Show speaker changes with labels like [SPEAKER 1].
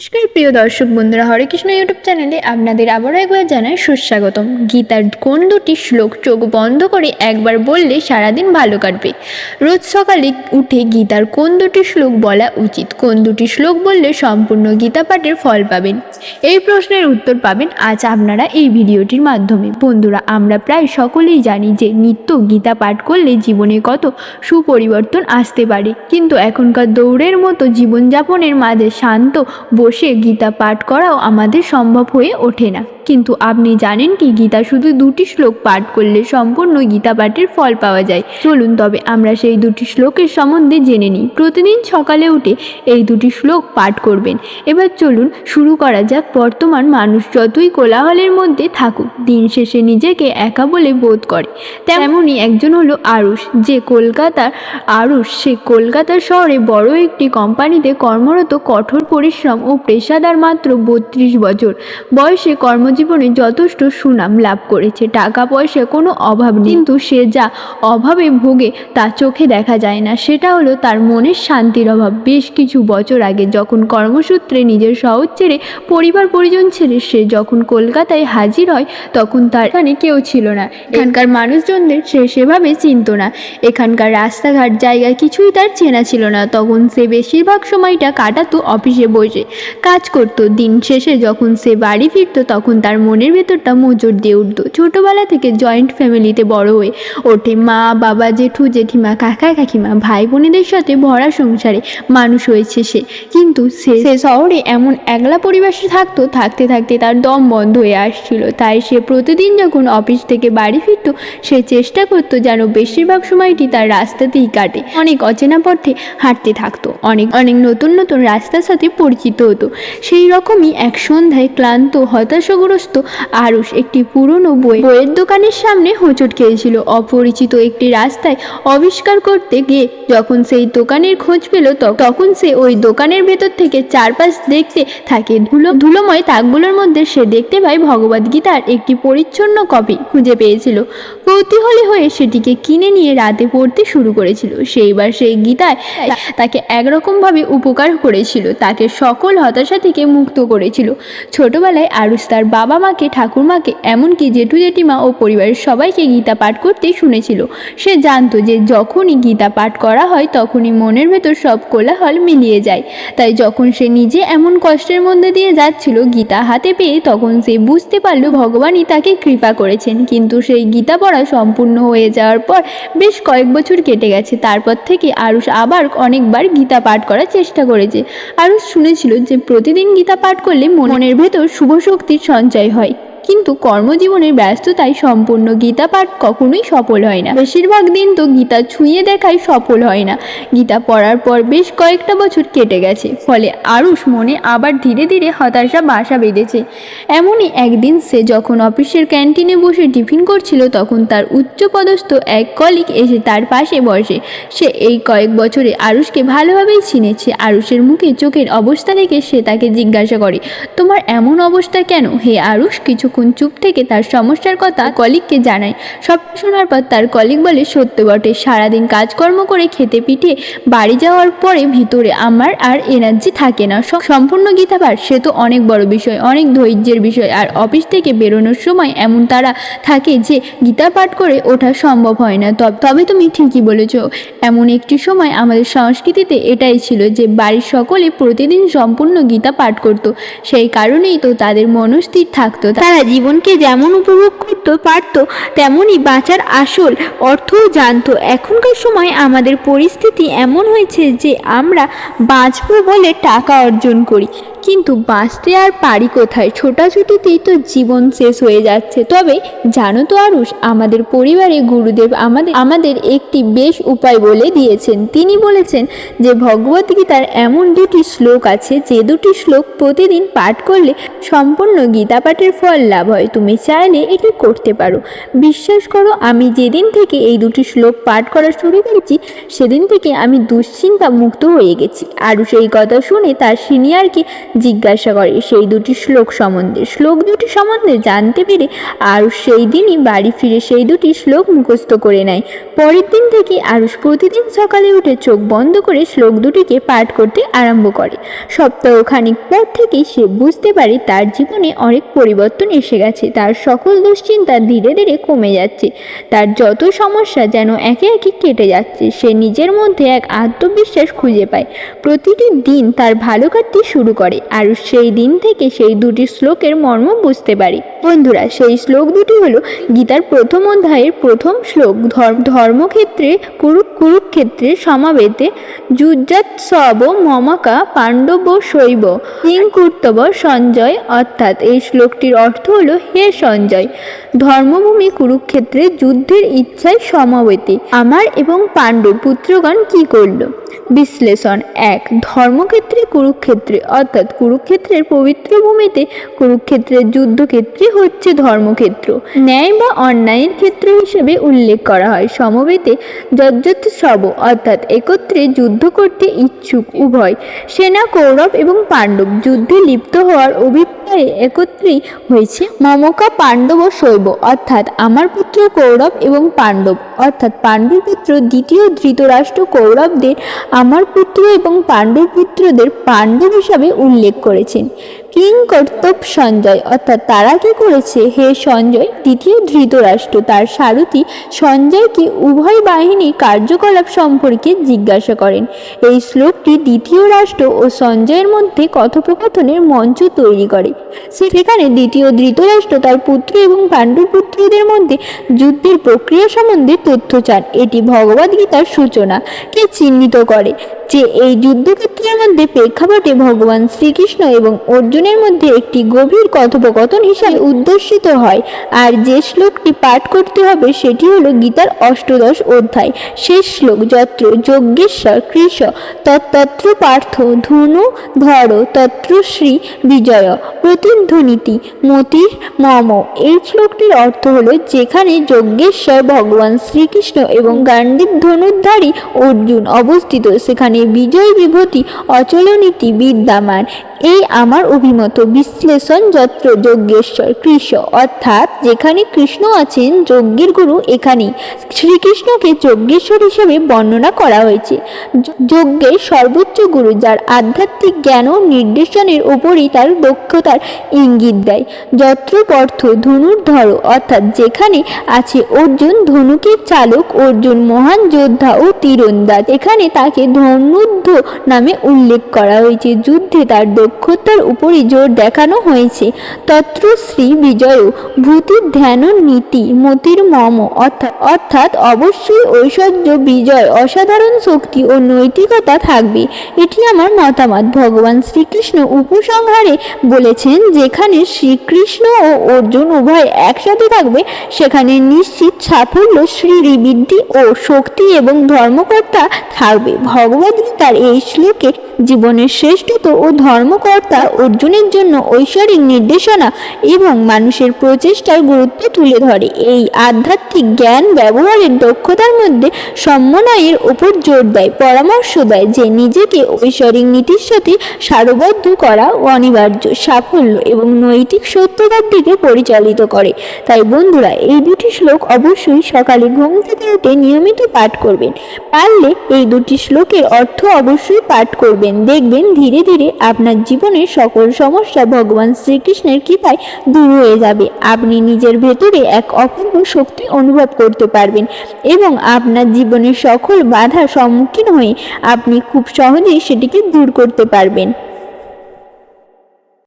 [SPEAKER 1] নমস্কার, প্রিয় দর্শক বন্ধুরা, হরে কৃষ্ণ ইউটিউব চ্যানেলে আপনাদের আবারও একবার জানাই সুস্বাগতম। গীতার কোন দুটি শ্লোক চোখ বন্ধ করে একবার বললে সারাদিন ভালো কাটবে? রোজ সকালে উঠে গীতার কোন দুটি শ্লোক বলা উচিত? কোন দুটি শ্লোক বললে সম্পূর্ণ গীতা পাঠের ফল পাবেন? এই প্রশ্নের উত্তর পাবেন আজ আপনারা এই ভিডিওটির মাধ্যমে। বন্ধুরা, আমরা প্রায় সকলেই জানি যে নিত্য গীতা পাঠ করলে জীবনে কত সুপরিবর্তন আসতে পারে। কিন্তু এখনকার দৌড়ের মতো জীবনযাপনের মাঝে শান্ত বসে গীতা পাঠ করাও আমাদের সম্ভব হয়ে ওঠে না। কিন্তু আপনি জানেন কি, গীতা শুধু দুটি শ্লোক পাঠ করলে সম্পূর্ণ গীতা পাঠের ফল পাওয়া যায়। চলুন তবে আমরা সেই দুটি শ্লোকের সম্বন্ধে জেনে নিই। প্রতিদিন সকালে উঠে এই দুটি শ্লোক পাঠ করবেন। এবার চলুন শুরু করা যাক। বর্তমান মানুষ যতই কোলাহলের মধ্যে থাকুক, দিন শেষে নিজেকে একা বলে বোধ করে। তেমনই একজন হলো আরুষ। যে কলকাতার আরুষ, সে কলকাতা শহরে বড় একটি কোম্পানিতে কর্মরত কঠোর পরিশ্রম ও পেশাদার মাত্র বত্রিশ বছর বয়সে কর্মজীবনে যথেষ্ট সুনাম লাভ করেছে। টাকা পয়সা কোনো অভাব নেই। কিন্তু সে যা অভাবে ভোগে তা চোখে দেখা যায় না। সেটা হলো তার মনের শান্তির অভাব। বেশ কিছু বছর আগে যখন কর্মসূত্রে নিজের শহর ছেড়ে পরিবার পরিজন ছেড়ে সে যখন কলকাতায় হাজির হয়, তখন তার এখানে কেউ ছিল না। এখানকার মানুষজনদের সে সেভাবে চিনত না। এখানকার রাস্তাঘাট জায়গা কিছুই তার চেনা ছিল না। তখন সে বেশিরভাগ সময়টা কাটাতো অফিসে বসে। কাজ করতো। দিন শেষে যখন সে বাড়ি ফিরতো, তখন তার মনের ভেতরটা মোচড় দিয়ে উঠতো। ছোটোবেলা থেকে জয়েন্ট ফ্যামিলিতে বড় হয়ে ওঠে মা, বাবা, জেঠু, জেঠিমা, কাকা, কাকিমা, ভাই বোনেদের সাথে ভরা সংসারে মানুষ হয়েছে সে। কিন্তু সে সে শহরে এমন একলা পরিবেশে থাকতো, থাকতে থাকতে তার দম বন্ধ হয়ে আসছিল। তাই সে প্রতিদিন যখন অফিস থেকে বাড়ি ফিরতো, সে চেষ্টা করতো যেন বেশিরভাগ সময়টি তার রাস্তাতেই কাটে। অনেক অচেনা পথে হাঁটতে থাকতো। অনেক অনেক নতুন নতুন রাস্তার সাথে পরিচিত হতো। সেই রকমই এক সন্ধ্যায় ক্লান্ত, হতাশাগ্রস্ত আরুষ একটি পুরনো বই বইয়ের দোকানের সামনে হোঁচট খেয়েছিল। অপরিচিত একটি রাস্তায় আবিষ্কার করতে গিয়ে যখন সেই দোকানের খোঁজ পেল তখন সে ওই দোকানের ভেতর থেকে চারপাশ দেখতে থাকে। ধুলো ধুলোময় তাকগুলোর মধ্যে সে দেখতে পায় ভগবদ গীতার একটি পরিচ্ছন্ন কপি খুঁজে পেয়েছিল। কৌতূহলী হয়ে সেটিকে কিনে নিয়ে রাতে পড়তে শুরু করেছিল। সেইবার সেই গীতায় তাকে একরকমভাবে উপকার করেছিল। তাকে সকল হতাশা থেকে মুক্ত করেছিল। ছোটবেলায় আরুষ তার বাবা মাকে, ঠাকুরমাকে, এমনকি জেঠু জেঠিমা ও পরিবারের সবাইকে গীতা পাঠ করতে শুনেছিল। সে জানতো যে যখনই গীতা পাঠ করা হয়, তখনই মনের ভেতর সব কোলাহল মিলিয়ে যায়। তাই যখন সে নিজে এমন কষ্টের মধ্যে দিয়ে যাচ্ছিল গীতা হাতে পেয়ে, তখন সে বুঝতে পারল ভগবানই তাকে কৃপা করেছেন। কিন্তু সেই গীতা পড়া সম্পূর্ণ হয়ে যাওয়ার পর বেশ কয়েক বছর কেটে গেছে। তারপর থেকে আরুষ আবার অনেকবার গীতা পাঠ করার চেষ্টা করেছে। আরুষ শুনেছিল যে প্রতিদিন গীতা পাঠ করলে মনের ভেতর শুভ শক্তির সঞ্চয় হয়। কিন্তু কর্মজীবনের ব্যস্ততায় সম্পূর্ণ গীতা পাঠ কখনোই সফল হয় না। বেশিরভাগ দিন তো গীতা ছুঁয়ে দেখাই সফল হয় না। গীতা পড়ার পর বেশ কয়েকটা বছর কেটে গেছে, ফলে আরুষ মনে আবার ধীরে ধীরে হতাশা বাসা বেঁধেছে। এমনই একদিন সে যখন অফিসের ক্যান্টিনে বসে টিফিন করছিল, তখন তার উচ্চপদস্থ এক কলিগ এসে তার পাশে বসে। সে এই কয়েক বছরে আরুষকে ভালোভাবেই চিনেছে। আরুষের মুখে চোখের অবস্থা দেখে সে তাকে জিজ্ঞাসা করে, তোমার এমন অবস্থা কেন? হে আরুষ কিছুক্ষণ চুপ থেকে তার সমস্যার কথা কলিগকে জানায়। সব শোনার পর তার কলিগ বলে, সত্য বটে। সারাদিন কাজকর্ম করে খেতে পিঠে বাড়ি যাওয়ার পরে ভিতরে আমার আর এনার্জি থাকে না। সম্পূর্ণ গীতাপাঠ সে তো অনেক বড় বিষয়, অনেক ধৈর্যের বিষয়। আর অফিস থেকে বেরোনোর সময় এমন তারা থাকে যে গীতা পাঠ করে ওঠা সম্ভব হয় না। তবে তুমি ঠিকই বলেছ। এমন একটি সময় আমাদের সংস্কৃতিতে এটাই ছিল যে বাড়ির সকলে প্রতিদিন সম্পূর্ণ গীতা পাঠ করত। সেই কারণেই তো তাদের মনস্থির থাকতো। তারা জীবনকে যেমন উপভোগ করতে, পারত তেমনই বাঁচার আসল অর্থও জানত। এখনকার সময় আমাদের পরিস্থিতি এমন হয়েছে যে আমরা বাঁচব বলে টাকা অর্জন করি। কিন্তু বাঁচতে আর পারি কোথায়? ছোটাছুটিতেই তো জীবন শেষ হয়ে যাচ্ছে। তবে জানো তো আরুষ, আমাদের পরিবারে গুরুদেব আমাদের আমাদের একটি বেশ উপায় বলে দিয়েছেন। তিনি বলেছেন যে ভগবদ্গীতার এমন দুটি শ্লোক আছে, যে দুটি শ্লোক প্রতিদিন পাঠ করলে সম্পূর্ণ গীতা পাঠের ফল লাভ হয়। তুমি চাইলে এটি করতে পারো। বিশ্বাস করো, আমি যেদিন থেকে এই দুটি শ্লোক পাঠ করা শুরু করেছি, সেদিন থেকে আমি দুশ্চিন্তা মুক্ত হয়ে গেছি। আরুষ এই কথা শুনে তার সিনিয়রকে জিজ্ঞাসা করে, সেই দুটি শ্লোক সম্বন্ধে? শ্লোক দুটি সম্বন্ধে জানতে পেরে আরুষ সেই দিনই বাড়ি ফিরে সেই দুটি শ্লোক মুখস্থ করে নেয়। পরের দিন থেকে আরুষ প্রতিদিন সকালে উঠে চোখ বন্ধ করে শ্লোক দুটিকে পাঠ করতে আরম্ভ করে। সপ্তাহখানিক পর থেকেই সে বুঝতে পারে তার জীবনে অনেক পরিবর্তন এসে গেছে। তার সকল দুশ্চিন্তা ধীরে ধীরে কমে যাচ্ছে। তার যত সমস্যা যেন একে একে কেটে যাচ্ছে, সে নিজের মধ্যে এক আত্মবিশ্বাস খুঁজে পায়। প্রতিটি দিন তার ভালো কাটতে শুরু করে। আর সেই দিন থেকে সেই দুটি শ্লোকের মর্ম বুঝতে পারে। বন্ধুরা, সেই শ্লোক দুটি হলো গীতার প্রথম অধ্যায়ের প্রথম শ্লোক ধর্মক্ষেত্রে, কুরু কুরুক্ষেত্রে সমাবেতে যুজ্জাত সব মমাকা পাণ্ডব শৈব কিং কর্তব্য সঞ্জয় অর্থাৎ এই শ্লোকটির অর্থ হলো হে সঞ্জয়, ধর্মভূমি কুরুক্ষেত্রে যুদ্ধের ইচ্ছায় সমাবেতে। আমার এবং পাণ্ডব পুত্রগণ কি করল? বিশ্লেষণ এক, ধর্মক্ষেত্রে কুরুক্ষেত্রে, অর্থাৎ কুরুক্ষেত্রের পবিত্র ভূমিতে কুরুক্ষেত্রের যুদ্ধক্ষেত্রে হচ্ছে ধর্মক্ষেত্র। ন্যায় বা অন্যায়ের ক্ষেত্র হিসেবে উল্লেখ করা হয়। সমবেতে যজ্জত সব, অর্থাৎ একত্রে যুদ্ধ করতে ইচ্ছুক উভয়, সেনা, কৌরব এবং পাণ্ডব। যুদ্ধে লিপ্ত হওয়ার অভিপ্রায়ে একত্রেই হয়েছে মমকা, পাণ্ডব ও শৈব, অর্থাৎ আমার পুত্র কৌরব এবং পাণ্ডব। অর্থাৎ পাণ্ডুর পুত্র দ্বিতীয় ধৃতরাষ্ট্র কৌরবদের আমার পুত্র এবং পাণ্ডব পুত্রদের পাণ্ডব হিসাবে উল্লেখ করেছেন। কিং কর্তব্য সঞ্জয়। অর্থাৎ তারা কি করেছে? হে সঞ্জয়, দ্বিতীয় ধৃতরাষ্ট্র, তার সারথি সঞ্জয়কে উভয় বাহিনীর কার্যকলাপ সম্পর্কে জিজ্ঞাসা করেন? এই শ্লোকটি দ্বিতীয় রাষ্ট্র ও সঞ্জয়ের মধ্যে কথোপকথনের মঞ্চ তৈরি করে। সেখানে দ্বিতীয় ধৃতরাষ্ট্র তার পুত্র এবং পাণ্ডুর পুত্রদের মধ্যে যুদ্ধের প্রক্রিয়া সম্বন্ধে তথ্য চান। এটি ভগবদ্গীতার সূচনাকে চিহ্নিত করে? যে এই যুদ্ধক্ষেত্রের মধ্যে প্রেক্ষাপটে ভগবান শ্রীকৃষ্ণ এবং অর্জুনের মধ্যে একটি গভীর কথোপকথন হিসাবে উদ্দেশিত হয়। আর যে শ্লোকটি পাঠ করতে হবে সেটি হলো গীতার অষ্টদশ অধ্যায়। শেষ শ্লোক, যত্র, যজ্ঞেশ্বর, কৃষ, তত্তত্র পার্থ, ধনু, ধর, তত্র শ্রী, বিজয়, প্রতিধ্বনিতি, মতির, মম। এই শ্লোকটির অর্থ হলো যেখানে যজ্ঞেশ্বর, ভগবান শ্রীকৃষ্ণ এবং গান্ডীব ধনুর্ধারী অর্জুন অবস্থিত, সেখানে বিজয় বিভূতি, অচলনীতি বিদ্যমান। এই আমার অভিমত বিশ্লেষণ যত্র যজ্ঞেশ্বর কৃষ্ণ অর্থাৎ যেখানে কৃষ্ণ আছেন, যজ্ঞের গুরু এখানেই। শ্রীকৃষ্ণকে যজ্ঞেশ্বর হিসেবে বর্ণনা করা হয়েছে। যজ্ঞের সর্বোচ্চ গুরু, যার আধ্যাত্মিক জ্ঞান ও নির্দেশনের উপরই তার দক্ষতার ইঙ্গিত দেয়। যত্র পর্থ ধনুর্ধর অর্থাৎ যেখানে আছে অর্জুন, ধনুকের চালক অর্জুন, মহান যোদ্ধা ও তীরন্দাজ। এখানে তাকে ধনুদ্ধ নামে উল্লেখ করা হয়েছে। যুদ্ধে তার দক্ষতার উপরই জোর দেখানো হয়েছে। তত্র শ্রী বিজয়, ভূতির ধ্যান নীতি, মতির মম অর্থাৎ অর্থাৎ অবশ্যই ঐশ্বর্য, বিজয়, অসাধারণ শক্তি ও নৈতিকতা থাকবে। এটি আমার মতামত। ভগবান শ্রীকৃষ্ণ উপসংহারে বলেছেন, যেখানে শ্রীকৃষ্ণ ও অর্জুন উভয় একসাথে থাকবে, সেখানে নিশ্চিত সাফল্য, শ্রীবৃদ্ধি ও শক্তি এবং ধর্মকর্তা থাকবে। ভগবদ্গীতার এই শ্লোকে জীবনের শ্রেষ্ঠত্ব ও ধর্মকর্তা অর্জুনের জন্য ঐশ্বরিক নির্দেশনা এবং মানুষের প্রচেষ্টার গুরুত্ব তুলে ধরে। এই আধ্যাত্মিক জ্ঞান ব্যবহারের দক্ষতার মধ্যে সমন্বয়ের উপর জোর দেয়, পরামর্শ দেয় যে নিজেকে ঐশ্বরিক নীতির সাথে সারবদ্ধ করা অনিবার্য, সাফল্য এবং নৈতিক সত্যতার দিকে পরিচালিত করে। তাই বন্ধুরা, এই দুটি শ্লোক অবশ্যই সকালে ঘুম থেকে উঠে নিয়মিত পাঠ করবেন। পারলে এই দুটি শ্লোকের অর্থ অবশ্যই পাঠ করবেন। দেখবেন ধীরে ধীরে আপনার জীবনের সকল সমস্যা ভগবান শ্রীকৃষ্ণের কৃপায় দূর হয়ে যাবে। আপনি নিজের ভেতরে এক অপূর্ব শক্তি অনুভব করতে পারবেন এবং আপনার জীবনের সকল বাধা সম্মুখীন হয়ে আপনি খুব সহজেই সেটিকে দূর করতে পারবেন।